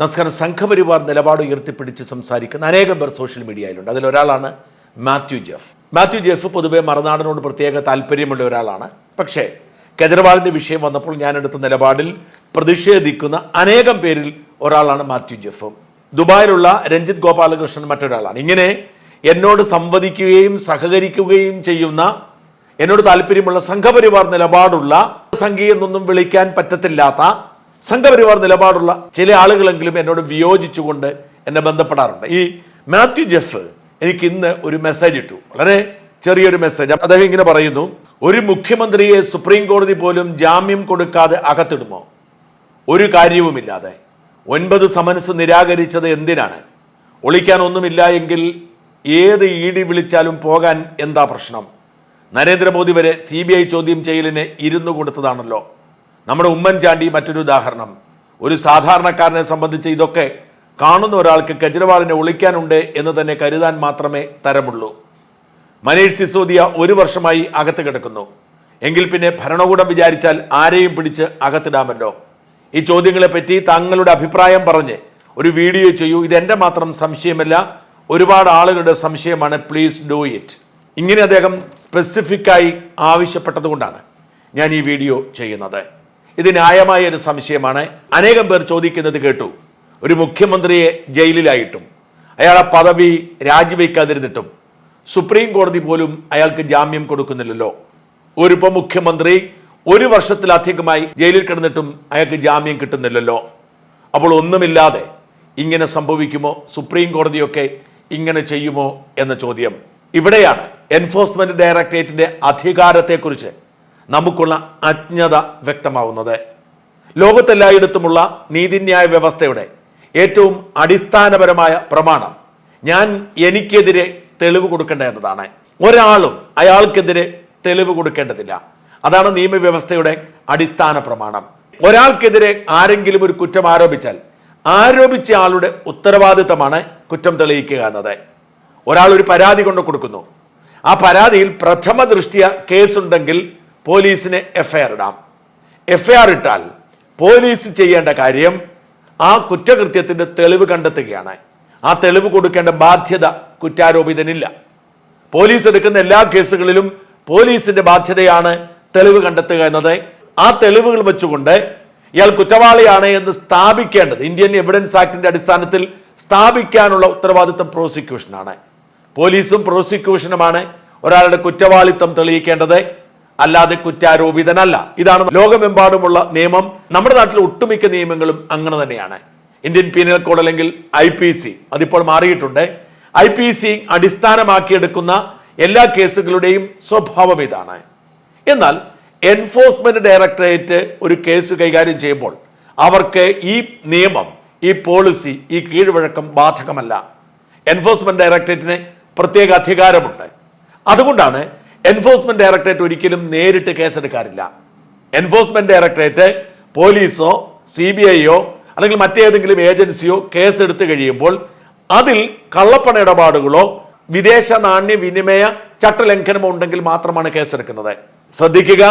നമസ്കാരം സംഘപരിവാർ നിലപാട് ഉയർത്തിപ്പിടിച്ച് സംസാരിക്കുന്ന അനേകം പേർ സോഷ്യൽ മീഡിയയിലുണ്ട്. അതിലൊരാളാണ് മാത്യു ജെഫ്. മാത്യു ജെഫ് പൊതുവെ മറുനാടിനോട് പ്രത്യേക താല്പര്യമുള്ള ഒരാളാണ്. പക്ഷേ കെജ്രിവാളിന്റെ വിഷയം വന്നപ്പോൾ ഞാനെടുത്ത നിലപാടിൽ പ്രതിഷേധിക്കുന്ന അനേകം പേരിൽ ഒരാളാണ് മാത്യു ജെഫ്. ദുബായിലുള്ള രഞ്ജിത്ത് ഗോപാലകൃഷ്ണൻ മറ്റൊരാളാണ്. ഇങ്ങനെ എന്നോട് സംവദിക്കുകയും സഹകരിക്കുകയും ചെയ്യുന്ന എന്നോട് താല്പര്യമുള്ള സംഘപരിവാർ നിലപാടുള്ള സംഘി എന്നൊന്നും വിളിക്കാൻ പറ്റത്തില്ലാത്ത സംഘപരിവാർ നിലപാടുള്ള ചില ആളുകളെങ്കിലും എന്നോട് വിയോജിച്ചുകൊണ്ട് എന്നെ ബന്ധപ്പെടാറുണ്ട്. ഈ മാത്യു ജെഫ് എനിക്ക് ഇന്ന് ഒരു മെസ്സേജ് ഇട്ടു. വളരെ ചെറിയൊരു മെസ്സേജ് അദ്ദേഹം ഇങ്ങനെ പറയുന്നു ഒരു മുഖ്യമന്ത്രിയെ സുപ്രീം കോടതി പോലും ജാമ്യം കൊടുക്കാതെ അകത്തിടുമോ? ഒരു കാര്യവുമില്ലാതെ. ഒൻപത് സമൻസ് നിരാകരിച്ചത് എന്തിനാണ്? ഒളിക്കാൻ ഒന്നുമില്ല എങ്കിൽ ഏത് ഇ ഡി വിളിച്ചാലും പോകാൻ എന്താ പ്രശ്നം? നരേന്ദ്രമോദി വരെ സി ബി ഐ ചോദ്യം ചെയ്യലിന് ഇരുന്നു കൊടുത്തതാണല്ലോ. നമ്മുടെ ഉമ്മൻചാണ്ടി മറ്റൊരു ഉദാഹരണം. ഒരു സാധാരണക്കാരനെ സംബന്ധിച്ച് ഇതൊക്കെ കാണുന്ന ഒരാൾക്ക് കെജ്രിവാളിനെ ഒളിക്കാനുണ്ട് എന്ന് തന്നെ കരുതാൻ മാത്രമേ തരമുള്ളൂ. മനീഷ് സിസോദിയ ഒരു വർഷമായി അകത്ത് കിടക്കുന്നു. എങ്കിൽ പിന്നെ ഭരണകൂടം വിചാരിച്ചാൽ ആരെയും പിടിച്ച് അകത്തിടാമല്ലോ. ഈ ചോദ്യങ്ങളെ പറ്റി തങ്ങളുടെ അഭിപ്രായം പറഞ്ഞ് ഒരു വീഡിയോ ചെയ്യൂ. ഇതെന്റെ മാത്രം സംശയമല്ല ഒരുപാട് ആളുകളുടെ സംശയമാണ്. പ്ലീസ് ഡു ഇറ്റ് ഇങ്ങനെ അദ്ദേഹം സ്പെസിഫിക്കായി ആവശ്യപ്പെട്ടതുകൊണ്ടാണ് ഞാൻ ഈ വീഡിയോ ചെയ്യുന്നത്. ഇത് ന്യായമായ ഒരു സംശയമാണ്. അനേകം പേർ ചോദിക്കുന്നത് കേട്ടു. ഒരു മുഖ്യമന്ത്രിയെ ജയിലിലായിട്ടും അയാളെ പദവി രാജിവെക്കാതിരുന്നിട്ടും സുപ്രീം കോടതി പോലും അയാൾക്ക് ജാമ്യം കൊടുക്കുന്നില്ലല്ലോ. ഒരു മുഖ്യമന്ത്രി ഒരു വർഷത്തിലധികമായി ജയിലിൽ കിടന്നിട്ടും അയാൾക്ക് ജാമ്യം കിട്ടുന്നില്ലല്ലോ. അപ്പോൾ ഒന്നുമില്ലാതെ ഇങ്ങനെ സംഭവിക്കുമോ? സുപ്രീം കോടതിയൊക്കെ ഇങ്ങനെ ചെയ്യുമോ? എന്ന ചോദ്യം. ഇവിടെയാണ് എൻഫോഴ്സ്മെന്റ് ഡയറക്ടറേറ്റിന്റെ അധികാരത്തെക്കുറിച്ച് നമുക്കുള്ള അജ്ഞത വ്യക്തമാവുന്നത്. ലോകത്തെല്ലായിടത്തുമുള്ള നീതിന്യായ വ്യവസ്ഥയുടെ ഏറ്റവും അടിസ്ഥാനപരമായ പ്രമാണം ഞാൻ എനിക്കെതിരെ തെളിവ് കൊടുക്കേണ്ട എന്നതാണ്. ഒരാളും അയാൾക്കെതിരെ തെളിവ് കൊടുക്കേണ്ടതില്ല. അതാണ് നിയമവ്യവസ്ഥയുടെ അടിസ്ഥാന പ്രമാണം. ഒരാൾക്കെതിരെ ആരെങ്കിലും ഒരു കുറ്റം ആരോപിച്ചാൽ ആരോപിച്ച ആളുടെ ഉത്തരവാദിത്തമാണ് കുറ്റം തെളിയിക്കുക എന്നത്. ഒരാൾ ഒരു പരാതി കൊണ്ട് കൊടുക്കുന്നു. ആ പരാതിയിൽ പ്രഥമ ദൃഷ്ടിയ കേസുണ്ടെങ്കിൽ പോലീസിന് എഫ്ഐആർ ഇടാം. എഫ്ഐആർ ഇട്ടാൽ പോലീസ് ചെയ്യേണ്ട കാര്യം ആ കുറ്റകൃത്യത്തിന്റെ തെളിവ് കണ്ടെത്തുകയാണ്. ആ തെളിവ് കൊടുക്കേണ്ട ബാധ്യത കുറ്റാരോപിതനില്ല. പോലീസ് എടുക്കുന്ന എല്ലാ കേസുകളിലും പോലീസിന്റെ ബാധ്യതയാണ് തെളിവ് കണ്ടെത്തുക എന്നത്. ആ തെളിവുകൾ വെച്ചുകൊണ്ട് ഇയാൾ കുറ്റവാളിയാണ് എന്ന് സ്ഥാപിക്കേണ്ടത്. ഇന്ത്യൻ എവിഡൻസ് ആക്ടിന്റെ അടിസ്ഥാനത്തിൽ സ്ഥാപിക്കാനുള്ള ഉത്തരവാദിത്തം പ്രോസിക്യൂഷനാണ്. പോലീസും പ്രോസിക്യൂഷനുമാണ് ഒരാളുടെ കുറ്റവാളിത്തം തെളിയിക്കേണ്ടത്. അല്ലാതെ കുറ്റാരോപിതനല്ല. ഇതാണ് ലോകമെമ്പാടുമുള്ള നിയമം. നമ്മുടെ നാട്ടിലെ ഒട്ടുമിക്ക നിയമങ്ങളും അങ്ങനെ തന്നെയാണ്. ഇന്ത്യൻ പീനൽ കോഡ് അല്ലെങ്കിൽ ഐ പി സി അതിപ്പോൾ മാറിയിട്ടുണ്ട്. ഐ പി സി അടിസ്ഥാനമാക്കിയെടുക്കുന്ന എല്ലാ കേസുകളുടെയും സ്വഭാവം ഇതാണ്. എന്നാൽ എൻഫോഴ്സ്മെന്റ് ഡയറക്ടറേറ്റ് ഒരു കേസ് കൈകാര്യം ചെയ്യുമ്പോൾ അവർക്ക് ഈ നിയമം ഈ പോളിസി ഈ കീഴ്വഴക്കം ബാധകമല്ല. എൻഫോഴ്സ്മെന്റ് ഡയറക്ടറേറ്റിന് പ്രത്യേക അധികാരമുണ്ട്. അതുകൊണ്ടാണ് എൻഫോഴ്സ്മെന്റ് ഡയറക്ടറേറ്റ് ഒരിക്കലും നേരിട്ട് കേസെടുക്കാറില്ല. എൻഫോഴ്സ്മെന്റ് ഡയറക്ടറേറ്റ് പോലീസോ സി ബി ഐയോ അല്ലെങ്കിൽ മറ്റേതെങ്കിലും ഏജൻസിയോ കേസെടുത്ത് കഴിയുമ്പോൾ അതിൽ കള്ളപ്പണ ഇടപാടുകളോ വിദേശ നാണ്യ വിനിമയ ചട്ടലംഘനമോ ഉണ്ടെങ്കിൽ മാത്രമാണ് കേസെടുക്കുന്നത്. ശ്രദ്ധിക്കുക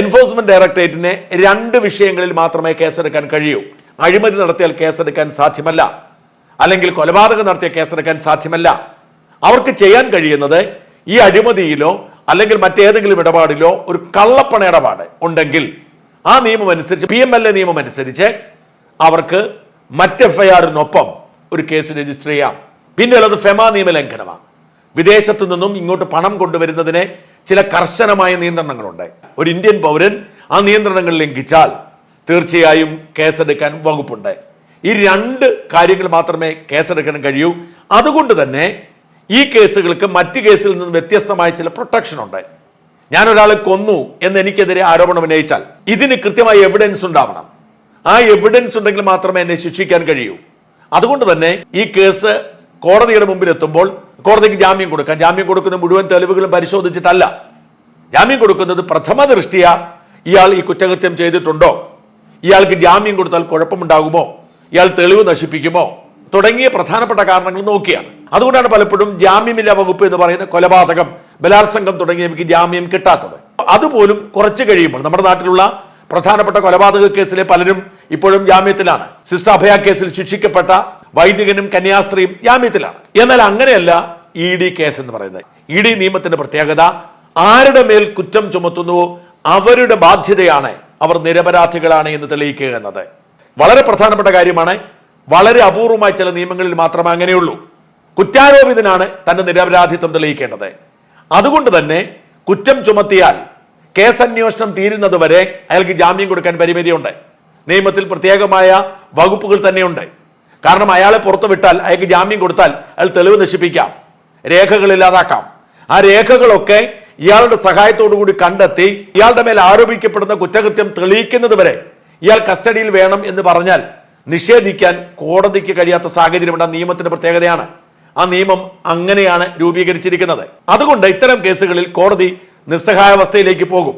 എൻഫോഴ്സ്മെന്റ് ഡയറക്ടറേറ്റിന് രണ്ട് വിഷയങ്ങളിൽ മാത്രമേ കേസെടുക്കാൻ കഴിയൂ. അഴിമതി നടത്തിയാൽ കേസെടുക്കാൻ സാധ്യമല്ല. അല്ലെങ്കിൽ കൊലപാതകം നടത്തിയ കേസെടുക്കാൻ സാധ്യമല്ല. അവർക്ക് ചെയ്യാൻ കഴിയുന്നത് ഈ അഴിമതിയിലോ അല്ലെങ്കിൽ മറ്റേതെങ്കിലും ഇടപാടിലോ ഒരു കള്ളപ്പണ ഇടപാട് ഉണ്ടെങ്കിൽ ആ നിയമം അനുസരിച്ച് പി എം എൽ എ നിയമം അനുസരിച്ച് അവർക്ക് മറ്റ് ഒരു കേസ് രജിസ്റ്റർ ചെയ്യാം. പിന്നെ ഫെമ ഫെമ നിയമലംഘനമാണ്. വിദേശത്തു നിന്നും ഇങ്ങോട്ട് പണം കൊണ്ടുവരുന്നതിന് ചില കർശനമായ നിയന്ത്രണങ്ങളുണ്ട്. ഒരു ഇന്ത്യൻ പൗരൻ ആ നിയന്ത്രണങ്ങൾ ലംഘിച്ചാൽ തീർച്ചയായും കേസെടുക്കാൻ വകുപ്പുണ്ട്. ഈ രണ്ട് കാര്യങ്ങൾ മാത്രമേ കേസെടുക്കാൻ കഴിയൂ. അതുകൊണ്ട് തന്നെ ഈ കേസുകൾക്ക് മറ്റ് കേസിൽ നിന്ന് വ്യത്യസ്തമായ ചില പ്രൊട്ടക്ഷൻ ഉണ്ട്. ഞാൻ ഒരാളെ കൊന്നു എന്ന് എനിക്കെതിരെ ആരോപണം ഉന്നയിച്ചാൽ ഇതിന് കൃത്യമായ എവിഡൻസ് ഉണ്ടാവണം. ആ എവിഡൻസ് ഉണ്ടെങ്കിൽ മാത്രമേ എന്നെ ശിക്ഷിക്കാൻ കഴിയൂ. അതുകൊണ്ട് തന്നെ ഈ കേസ് കോടതിയുടെ മുമ്പിൽ എത്തുമ്പോൾ കോടതിക്ക് ജാമ്യം കൊടുക്കാം. ജാമ്യം കൊടുക്കുന്ന മുഴുവൻ തെളിവുകളും പരിശോധിച്ചിട്ടല്ല. ജാമ്യം കൊടുക്കുന്നത് പ്രഥമ ദൃഷ്ടിയ ഇയാൾ ഈ കുറ്റകൃത്യം ചെയ്തിട്ടുണ്ടോ? ഇയാൾക്ക് ജാമ്യം കൊടുത്താൽ കുഴപ്പമുണ്ടാകുമോ? ഇയാൾ തെളിവ് നശിപ്പിക്കുമോ? തുടങ്ങിയ പ്രധാനപ്പെട്ട കാരണങ്ങൾ നോക്കിയാണ്. അതുകൊണ്ടാണ് പലപ്പോഴും ജാമ്യമില്ല വകുപ്പ് എന്ന് പറയുന്ന കൊലപാതകം ബലാത്സംഗം തുടങ്ങിയവയ്ക്ക് ജാമ്യം കിട്ടാത്തത്. അതുപോലും കുറച്ച് കഴിയുമ്പോൾ നമ്മുടെ നാട്ടിലുള്ള പ്രധാനപ്പെട്ട കൊലപാതക കേസിലെ പലരും ഇപ്പോഴും ജാമ്യത്തിലാണ്. സിസ്റ്റർ അഭയ കേസിൽ ശിക്ഷിക്കപ്പെട്ട വൈദികനും കന്യാസ്ത്രീയും ജാമ്യത്തിലാണ്. എന്നാൽ അങ്ങനെയല്ല ഇ ഡി കേസ് എന്ന് പറയുന്നത്. ഇ ഡി നിയമത്തിന്റെ പ്രത്യേകത ആരുടെ മേൽ കുറ്റം ചുമത്തുന്നുവോ അവരുടെ ബാധ്യതയാണ് അവർ നിരപരാധികളാണ് എന്ന് തെളിയിക്കുക എന്നത്. വളരെ പ്രധാനപ്പെട്ട കാര്യമാണ് വളരെ അപൂർവമായ ചില നിയമങ്ങളിൽ മാത്രമേ അങ്ങനെയുള്ളൂ. കുറ്റാരോപിതനാണ് തന്റെ നിരപരാധിത്വം തെളിയിക്കേണ്ടത്. അതുകൊണ്ട് തന്നെ കുറ്റം ചുമത്തിയാൽ കേസ് അന്വേഷണം തീരുന്നതുവരെ അയാൾക്ക് ജാമ്യം കൊടുക്കാൻ പരിമിതിയുണ്ട്. നിയമത്തിൽ പ്രത്യേകമായ വകുപ്പുകൾ തന്നെയുണ്ട്. കാരണം അയാളെ പുറത്തു വിട്ടാൽ അയാൾക്ക് ജാമ്യം കൊടുത്താൽ അയാൾ തെളിവ് നശിപ്പിക്കാം. രേഖകൾ ഇല്ലാതാക്കാം. ആ രേഖകളൊക്കെ ഇയാളുടെ സഹായത്തോടു കൂടി കണ്ടെത്തി ഇയാളുടെ മേൽ ആരോപിക്കപ്പെടുന്ന കുറ്റകൃത്യം തെളിയിക്കുന്നത് വരെ ഇയാൾ കസ്റ്റഡിയിൽ വേണം എന്ന് പറഞ്ഞാൽ നിഷേധിക്കാൻ കോടതിക്ക് കഴിയാത്ത സാഹചര്യമുണ്ട്. ആ നിയമത്തിന്റെ പ്രത്യേകതയാണ്. ആ നിയമം അങ്ങനെയാണ് രൂപീകരിച്ചിരിക്കുന്നത്. അതുകൊണ്ട് ഇത്തരം കേസുകളിൽ കോടതി നിസ്സഹായാവസ്ഥയിലേക്ക് പോകും.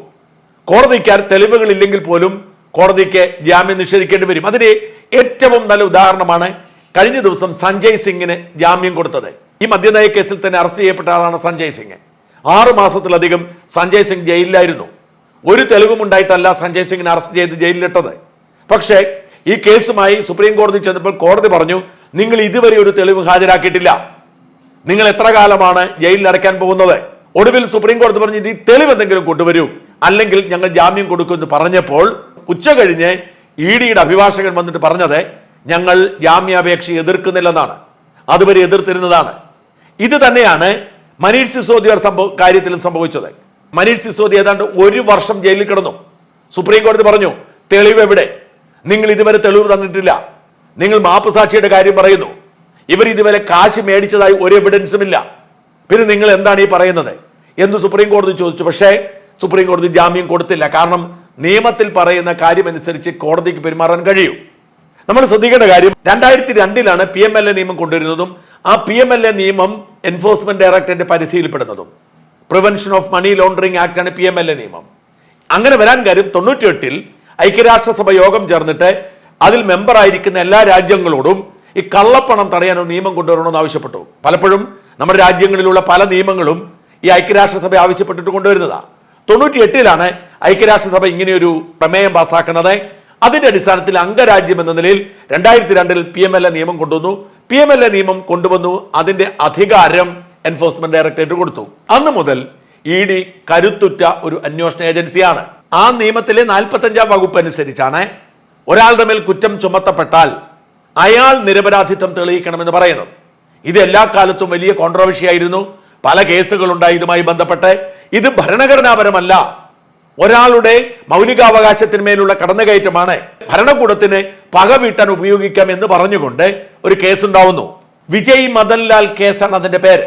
കോടതിക്കാർ തെളിവുകൾ ഇല്ലെങ്കിൽ പോലും കോടതിക്ക് ജാമ്യം നിഷേധിക്കേണ്ടി വരും. അതിന് ഏറ്റവും നല്ല ഉദാഹരണമാണ് കഴിഞ്ഞ ദിവസം സഞ്ജയ് സിംഗിന് ജാമ്യം കൊടുത്തത്. ഈ മദ്യനയ കേസിൽ തന്നെ അറസ്റ്റ് ചെയ്യപ്പെട്ട ആളാണ് സഞ്ജയ് സിംഗ്. ആറു മാസത്തിലധികം സഞ്ജയ് സിംഗ് ജയിലിലായിരുന്നു. ഒരു തെളിവും ഉണ്ടായിട്ടല്ല സഞ്ജയ് സിംഗിനെ അറസ്റ്റ് ചെയ്ത് ജയിലിലിട്ടത്. പക്ഷേ ഈ കേസുമായി സുപ്രീം കോടതി ചെന്നപ്പോൾ കോടതി പറഞ്ഞു നിങ്ങൾ ഇതുവരെ ഒരു തെളിവ് ഹാജരാക്കിയിട്ടില്ല. നിങ്ങൾ എത്ര കാലമാണ് ജയിലിൽ അടയ്ക്കാൻ പോകുന്നത്? ഒടുവിൽ സുപ്രീം കോടതി പറഞ്ഞു ഇത് തെളിവ് എന്തെങ്കിലും കൊണ്ടുവരൂ. അല്ലെങ്കിൽ ഞങ്ങൾ ജാമ്യം കൊടുക്കുമെന്ന് പറഞ്ഞപ്പോൾ ഉച്ച കഴിഞ്ഞ് ഇ ഡിയുടെ അഭിഭാഷകൻ വന്നിട്ട് പറഞ്ഞത് ഞങ്ങൾ ജാമ്യാപേക്ഷ എതിർക്കുന്നില്ലെന്നാണ്. അതുവരെ എതിർത്തിരുന്നതാണ്. ഇത് തന്നെയാണ് മനീഷ് സിസോദിയർ സംഭവ കാര്യത്തിലും സംഭവിച്ചത്. മനീഷ് സിസോദി ഏതാണ്ട് ഒരു വർഷം ജയിലിൽ കിടന്നു. സുപ്രീം കോടതി പറഞ്ഞു തെളിവ് എവിടെ? നിങ്ങൾ ഇതുവരെ തെളിവ് തന്നിട്ടില്ല. നിങ്ങൾ മാപ്പ് സാക്ഷിയുടെ കാര്യം പറയുന്നു. ഇവർ ഇതുവരെ കാശ് മേടിച്ചതായി ഒരു എവിഡൻസും ഇല്ല. പിന്നെ നിങ്ങൾ എന്താണ് ഈ പറയുന്നത്? എന്ന് സുപ്രീം കോടതി ചോദിച്ചു. പക്ഷേ സുപ്രീം കോടതി ജാമ്യം കൊടുത്തില്ല. കാരണം നിയമത്തിൽ പറയുന്ന കാര്യമനുസരിച്ച് കോടതിക്ക് പെരുമാറാൻ കഴിയും. നമ്മൾ ശ്രദ്ധിക്കേണ്ട കാര്യം രണ്ടായിരത്തി രണ്ടിലാണ് പി എം എൽ എ നിയമം കൊണ്ടുവരുന്നതും ആ പി എം എൽ എ നിയമം enforcement directorate പരിധിയിൽപ്പെടുന്നതും. Prevention of money laundering act ആണ് പി എം എൽ എ നിയമം. അങ്ങനെ വരാൻ കാര്യം തൊണ്ണൂറ്റിയെട്ടിൽ ഐക്യരാഷ്ട്രസഭ യോഗം ചേർന്നിട്ട് അതിൽ മെമ്പറായിരിക്കുന്ന എല്ലാ രാജ്യങ്ങളോടും ഈ കള്ളപ്പണം തടയാൻ ഒരു നിയമം കൊണ്ടുവരണമെന്ന് ആവശ്യപ്പെട്ടു. പലപ്പോഴും നമ്മുടെ രാജ്യങ്ങളിലുള്ള പല നിയമങ്ങളും ഈ ഐക്യരാഷ്ട്രസഭ ആവശ്യപ്പെട്ടിട്ട് കൊണ്ടുവരുന്നതാണ് തൊണ്ണൂറ്റി എട്ടിലാണ് ഐക്യരാഷ്ട്രസഭ ഇങ്ങനെയൊരു പ്രമേയം പാസ്സാക്കുന്നത് അതിന്റെ അടിസ്ഥാനത്തിൽ അംഗരാജ്യം എന്ന നിലയിൽ രണ്ടായിരത്തി രണ്ടിൽ പി എം എൽ എ നിയമം കൊണ്ടുവന്നു. പി എം എൽ എ നിയമം കൊണ്ടുവന്നു. അതിന്റെ അധികാരം എൻഫോഴ്സ്മെന്റ് ഡയറക്ടറേറ്റ് കൊടുത്തു. അന്ന് മുതൽ ഇ ഡി കരുത്തുറ്റ ഒരു അന്വേഷണ ഏജൻസിയാണ്. ആ നിയമത്തിലെ നാൽപ്പത്തഞ്ചാം വകുപ്പ് അനുസരിച്ചാണ് ഒരാളുടെ മേൽ കുറ്റം ചുമത്തപ്പെട്ടാൽ അയാൾ നിരപരാധിത്വം തെളിയിക്കണമെന്ന് പറയുന്നത്. ഇത് എല്ലാ കാലത്തും വലിയ കോൺട്രവേഴ്സി ആയിരുന്നു. പല കേസുകളുണ്ടായി ഇതുമായി ബന്ധപ്പെട്ട്. ഇത് ഭരണഘടനാപരമല്ല. ഒരാളുടെ മൗലികാവകാശത്തിന്മേലുള്ള കടന്നുകയറ്റമാണ് ഭരണകൂടത്തിന് പക വീട്ടാൻ ഉപയോഗിക്കാം എന്ന് പറഞ്ഞുകൊണ്ട് ഒരു കേസുണ്ടാവുന്നു. വിജയ് മദൻലാൽ കേസാണ് അതിന്റെ പേര്.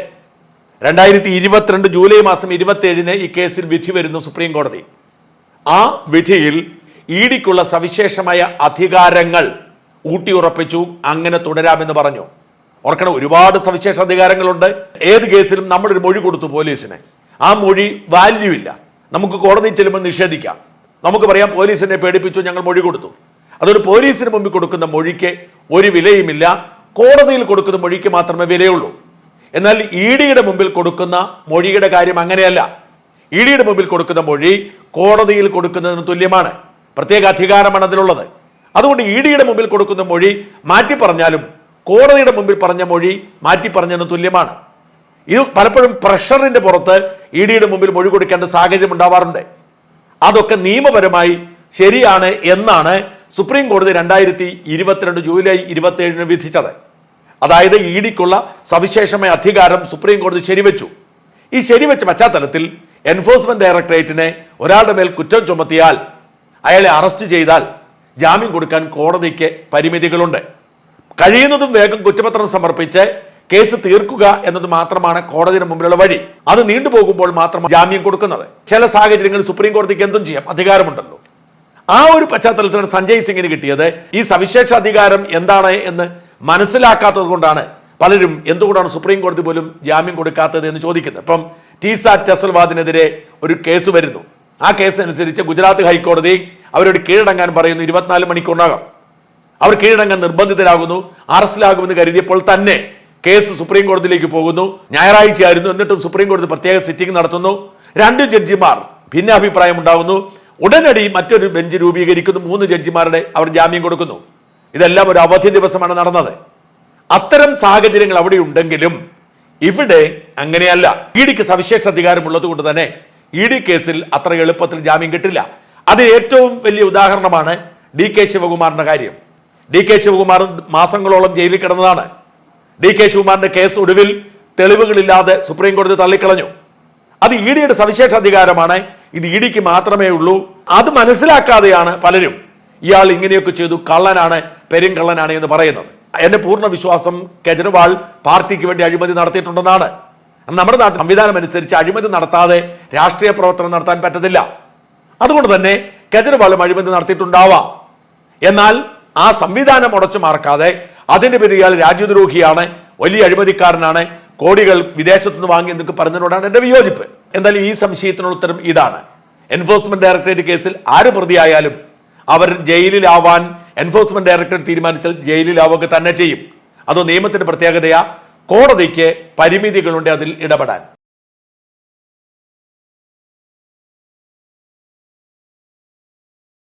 രണ്ടായിരത്തി ഇരുപത്തിരണ്ട് ജൂലൈ മാസം ഇരുപത്തി ഏഴിന് ഈ കേസിൽ വിധി വരുന്നു സുപ്രീം കോടതി. ആ വിധിയിൽ ഇ ഡിക്കുള്ള സവിശേഷമായ അധികാരങ്ങൾ ഊട്ടിയുറപ്പിച്ചു അങ്ങനെ തുടരാമെന്ന് പറഞ്ഞു. ഓർക്കണം ഒരുപാട് സവിശേഷ അധികാരങ്ങളുണ്ട്. ഏത് കേസിലും നമ്മളൊരു മൊഴി കൊടുത്തു പോലീസിന്. ആ മൊഴി വാല്യൂ ഇല്ല. നമുക്ക് കോടതിയിൽ ചെല്ലുമ്പോൾ നിഷേധിക്കാം. നമുക്ക് പറയാം പോലീസിനെ പേടിപ്പിച്ചു ഞങ്ങൾ മൊഴി കൊടുത്തു. അതൊരു പോലീസിന് മുമ്പിൽ കൊടുക്കുന്ന മൊഴിക്ക് ഒരു വിലയുമില്ല. കോടതിയിൽ കൊടുക്കുന്ന മൊഴിക്ക് മാത്രമേ വിലയുള്ളൂ. എന്നാൽ ഇ ഡിയുടെ മുമ്പിൽ കൊടുക്കുന്ന മൊഴിയുടെ കാര്യം അങ്ങനെയല്ല. ഇ ഡിയുടെ മുമ്പിൽ കൊടുക്കുന്ന മൊഴി കോടതിയിൽ കൊടുക്കുന്നതിന് തുല്യമാണ്. പ്രത്യേക അധികാരമാണ് അതിലുള്ളത്. അതുകൊണ്ട് ഇ ഡിയുടെ മുമ്പിൽ കൊടുക്കുന്ന മൊഴി മാറ്റി പറഞ്ഞാലും കോടതിയുടെ മുമ്പിൽ പറഞ്ഞ മൊഴി മാറ്റി പറഞ്ഞതിന് തുല്യമാണ്. ഇത് പലപ്പോഴും പ്രഷറിന്റെ പുറത്ത് ഇ ഡിയുടെ മുമ്പിൽ മൊഴി കൊടുക്കേണ്ട സാഹചര്യം ഉണ്ടാവാറുണ്ട്. അതൊക്കെ നിയമപരമായി ശരിയാണ് എന്നാണ് സുപ്രീം കോടതി രണ്ടായിരത്തി ഇരുപത്തിരണ്ട് ജൂലൈ ഇരുപത്തേഴിന് വിധിച്ചത്. അതായത് ഇ ഡിക്കുള്ള സവിശേഷമായ അധികാരം സുപ്രീം കോടതി ശരിവെച്ചു. ഈ ശരിവെച്ച പശ്ചാത്തലത്തിൽ എൻഫോഴ്സ്മെന്റ് ഡയറക്ടറേറ്റിനെ ഒരാളുടെ മേൽ കുറ്റം ചുമത്തിയാൽ അയാളെ അറസ്റ്റ് ചെയ്താൽ ജാമ്യം കൊടുക്കാൻ കോടതിക്ക് പരിമിതികളുണ്ട്. കഴിയുന്നതും വേഗം കുറ്റപത്രം സമർപ്പിച്ച് കേസ് തീർക്കുക എന്നത് മാത്രമാണ് കോടതിയുടെ മുമ്പിലുള്ള വഴി. അത് നീണ്ടുപോകുമ്പോൾ മാത്രം ജാമ്യം കൊടുക്കുന്നത്. ചില സാഹചര്യങ്ങളിൽ സുപ്രീം കോടതിക്ക് എന്തും ചെയ്യാം. അധികാരമുണ്ടല്ലോ. ആ ഒരു പശ്ചാത്തലത്തിലാണ് സഞ്ജയ് സിംഗിന് കിട്ടിയത്. ഈ സവിശേഷ അധികാരം എന്താണ് എന്ന് മനസ്സിലാക്കാത്തത് കൊണ്ടാണ് പലരും എന്തുകൊണ്ടാണ് സുപ്രീം കോടതി പോലും ജാമ്യം കൊടുക്കാത്തത് എന്ന് ചോദിക്കുന്നത്. ഇപ്പം ടീസ ടെസൽവാദിനെതിരെ ഒരു കേസ് വരുന്നു. ആ കേസ് അനുസരിച്ച് ഗുജറാത്ത് ഹൈക്കോടതി അവരോട് കീഴടങ്ങാൻ പറയുന്നു ഇരുപത്തിനാല് മണിക്കൂറിനകം. അവർ കീഴടങ്ങാൻ നിർബന്ധിതരാകുന്നു അറസ്റ്റിലാകുമെന്ന് കരുതിയപ്പോൾ തന്നെ കേസ് സുപ്രീം കോടതിയിലേക്ക് പോകുന്നു. ഞായറാഴ്ചയായിരുന്നു എന്നിട്ടും സുപ്രീം കോടതി പ്രത്യേക സിറ്റിംഗ് നടത്തുന്നു. രണ്ട് ജഡ്ജിമാർ ഭിന്നാഭിപ്രായം ഉണ്ടാകുന്നു. ഉടനടി മറ്റൊരു ബെഞ്ച് രൂപീകരിക്കുന്നു മൂന്ന് ജഡ്ജിമാരുടെ അവർ ജാമ്യം കൊടുക്കുന്നു. ഇതെല്ലാം ഒരു അവധി ദിവസമാണ് നടന്നത്. അത്തരം സാഹചര്യങ്ങൾ അവിടെ ഉണ്ടെങ്കിലും ഇവിടെ അങ്ങനെയല്ല. ഇ ഡിക്ക് സവിശേഷ അധികാരമുള്ളത് കൊണ്ട് തന്നെ ഇ ഡി കേസിൽ അത്ര എളുപ്പത്തിൽ ജാമ്യം കിട്ടില്ല. അതിന് ഏറ്റവും വലിയ ഉദാഹരണമാണ് ഡി കെ ശിവകുമാറിന്റെ കാര്യം. ഡി കെ ശിവകുമാർ മാസങ്ങളോളം ജയിലിൽ കിടന്നതാണ്. ഡി കെ ശിവകുമാറിന്റെ കേസ് ഒടുവിൽ തെളിവുകളില്ലാതെ സുപ്രീം കോടതി തള്ളിക്കളഞ്ഞു. അത് ഇ ഡിയുടെ സവിശേഷ അധികാരമാണ് ഇത് ഇ ഡിക്ക് മാത്രമേ ഉള്ളൂ. അത് മനസ്സിലാക്കാതെയാണ് പലരും ഇയാൾ ഇങ്ങനെയൊക്കെ ചെയ്തു കള്ളനാണ് പെരും കള്ളനാണ് എന്ന് പറയുന്നത്. എന്റെ പൂർണ വിശ്വാസം കെജ്രിവാൾ പാർട്ടിക്ക് വേണ്ടി അഴിമതി നടത്തിയിട്ടുണ്ടെന്നാണ്. നമ്മുടെ നാട്ടിൽ സംവിധാനം അനുസരിച്ച് അഴിമതി നടത്താതെ രാഷ്ട്രീയ പ്രവർത്തനം നടത്താൻ പറ്റത്തില്ല. അതുകൊണ്ട് തന്നെ കെജ്രിവാളും അഴിമതി നടത്തിയിട്ടുണ്ടാവാം. എന്നാൽ ആ സംവിധാനം ഉടച്ചു മാർക്കാതെ അതിന്റെ പേരിൽ രാജ്യദ്രോഹിയാണ് വലിയ അഴിമതിക്കാരനാണ് കോടികൾ വിദേശത്തു നിന്ന് വാങ്ങി എന്നൊക്കെ പറഞ്ഞതിനോടാണ് എന്റെ വിയോജിപ്പ്. എന്തായാലും ഈ സംശയത്തിനുള്ള ഉത്തരം ഇതാണ്. എൻഫോഴ്സ്മെന്റ് ഡയറക്ടറേറ്റ് കേസിൽ ആര് പ്രതിയായാലും അവർ ജയിലിലാവാൻ എൻഫോഴ്സ്മെന്റ് ഡയറക്ടർ തീരുമാനിച്ചാൽ ജയിലിലാവുക തന്നെ ചെയ്യും. അതോ നിയമത്തിന്റെ പ്രത്യേകതയാ? കോടതിക്ക് പരിമിതികളുണ്ട് അതിൽ ഇടപെടാൻ.